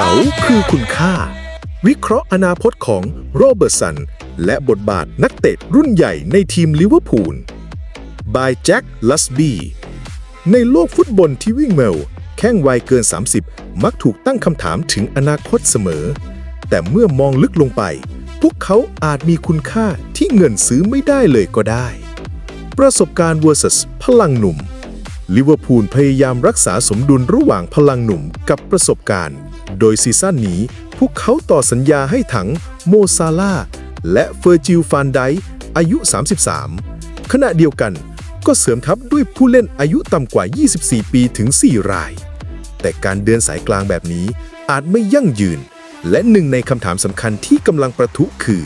เก๋าคือคุณค่า วิเคราะห์อนาคตของโรเบิร์ตสัน และบทบาทนักเตะรุ่นใหญ่ในทีมลิเวอร์พูล by แจ็คลัสบีในโลกฟุตบอลที่วิ่งเร็วแข้งวัยเกิน 30 มักถูกตั้งคำถามถึงอนาคตเสมอ แต่เมื่อมองลึกลงไป พวกเขาอาจมีคุณค่าที่เงินซื้อไม่ได้เลยก็ได้ ประสบการณ์ vs พลังหนุ่มลิเวอร์พูลพยายามรักษาสมดุลระหว่างพลังหนุ่มกับประสบการณ์ โดยซีซั่นนี้พวกเขาต่อสัญญาให้ถังโมซาลาและเฟอร์จิลฟานไดอายุ 33 ขณะเดียวกันก็เสริมทัพด้วยผู้เล่นอายุต่ำกว่า 24 ปีถึง 4 ราย แต่การเดินสายกลางแบบนี้อาจไม่ยั่งยืน และหนึ่งในคำถามสำคัญที่กำลังประทุคือ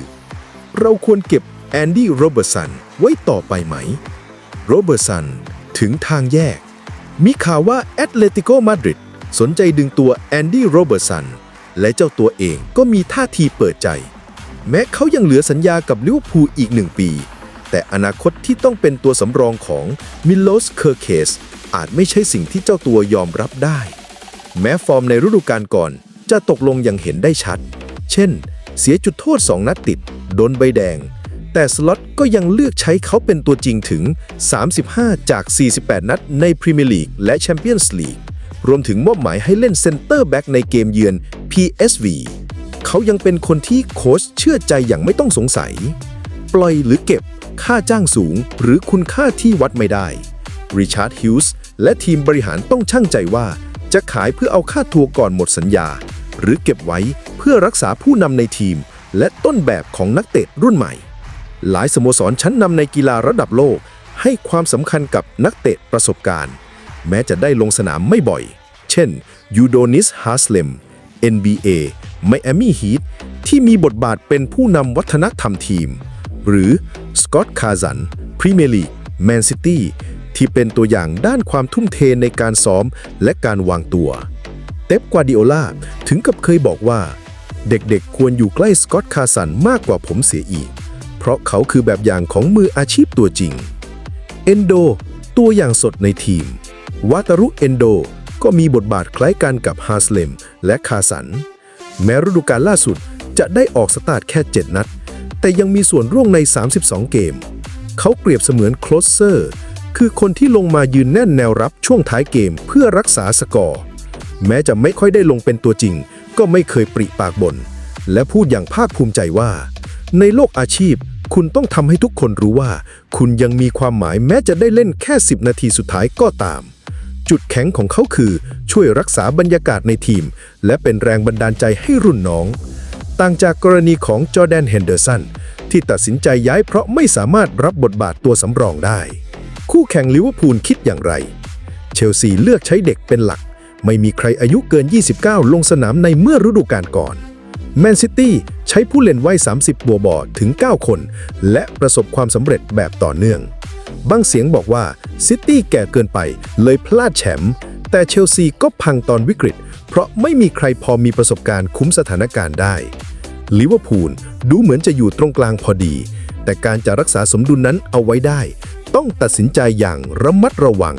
เราควรเก็บแอนดี้โรเบิร์สันไว้ต่อไปไหม โรเบิร์สันถึงทางแยก มีข่าวว่าแอตเลติโกมาดริด สนใจดึงตัวแอนดี้โรเบิร์ตสันและเจ้าตัวเองก็มีท่าทีเปิดใจ แม้เขายังเหลือสัญญากับลิเวอร์พูลอีกหนึ่งปี แต่อนาคตที่ต้องเป็นตัวสำรองของมิโลสเคอร์เคสอาจไม่ใช่สิ่งที่เจ้าตัวยอมรับได้ แม้ฟอร์มในฤดูกาลก่อนจะตกลงอย่างเห็นได้ชัด เช่น เสียจุดโทษ2นัดติด โดนใบแดง แต่สล็อตก็ยังเลือกใช้เขาเป็นตัวจริงถึง 35 จาก 48 นัดในพรีเมียร์ลีกและแชมเปี้ยนส์ลีก รวมถึงมอบหมายให้เล่นเซนเตอร์แบ็กในเกมเยือน PSV เขายังเป็นคนที่โค้ชเชื่อใจอย่างไม่ต้องสงสัย ปล่อยหรือเก็บค่าจ้างสูงหรือคุณค่าที่วัดไม่ได้ริชาร์ดฮิวส์และทีมบริหารต้องชั่งใจว่า จะขายเพื่อเอาค่าทัวร์ก่อนหมดสัญญา หรือเก็บไว้เพื่อรักษาผู้นำในทีม และต้นแบบของนักเตะรุ่นใหม่ หลายสโมสรชั้นนำในกีฬาระดับโลก ให้ความสำคัญกับนักเตะประสบการณ์ แม้จะได้ลงสนามไม่บ่อย เช่นยูโดนิสฮาสเลม NBA ไมอามี่ฮีทที่มีบทบาทเป็นผู้นำวัฒนธรรมทีม หรือสกอตต์คาซันพรีเมียร์ลีกแมนซิตี้ที่เป็นตัวอย่างด้านความทุ่มเทในการซ้อมและการวางตัว เต็ปกวาดิโอลาถึงกับเคยบอกว่า เด็กๆควรอยู่ใกล้สกอตต์คาสันมากกว่าผมเสียอีก เพราะเขาคือแบบอย่างของมืออาชีพตัวจริง เอนโด ตัวอย่างสดในทีม วาตารุเอนโดก็มีบทบาทคล้ายกันกับฮาสเลมและคาสัน แม้ฤดูกาลล่าสุดจะได้ออกสตาร์ทแค่ 7 นัด แต่ยังมีส่วนร่วมใน 32 เกม เขาเปรียบเสมือนโคลเซอร์ คือคนที่ลงมายืนแน่นแนวรับช่วงท้ายเกมเพื่อรักษาสกอร์ แม้จะไม่ค่อยได้ลงเป็นตัวจริง ก็ไม่เคยปริปากบน่นและพูดอย่างภาคภูมิใจว่า ในโลกอาชีพคุณต้องทำให้ทุกคนรู้ว่า คุณยังมีความหมายแม้จะได้เล่นแค่ 10 นาทีสุดท้ายก็ตาม จุดแข็งของเขาคือช่วยรักษาบรรยากาศในทีม และเป็นแรงบันดาลใจให้รุ่นน้อง ต่างจากกรณีของจอแดนเฮนเดอร์สันที่ตัดสินใจย้ายเพราะไม่สามารถรับบทบาทตัวสำรองได้ คู่แข่งลิเวอร์พูลคิดอย่างไร เชลซีเลือกใช้เด็กเป็นหลัก ไม่มีใครอายุเกิน 29 ลงสนามในเมื่อฤดูกาลก่อนแมนซิตี้ใช้ผู้เล่นวัย 30 บัวบอถึง 9 คน และประสบความสำเร็จแบบต่อเนื่อง บางเสียงบอกว่าซิตี้แก่เกินไปเลยพลาดแชมป์แต่เชลซีก็พังตอนวิกฤต เพราะไม่มีใครพอมีประสบการณ์คุ้มสถานการณ์ได้ลิเวอร์พูลดูเหมือนจะอยู่ตรงกลางพอดี แต่การจะรักษาสมดุลนั้นเอาไว้ได้ ต้องตัดสินใจอย่างระมัดระวัง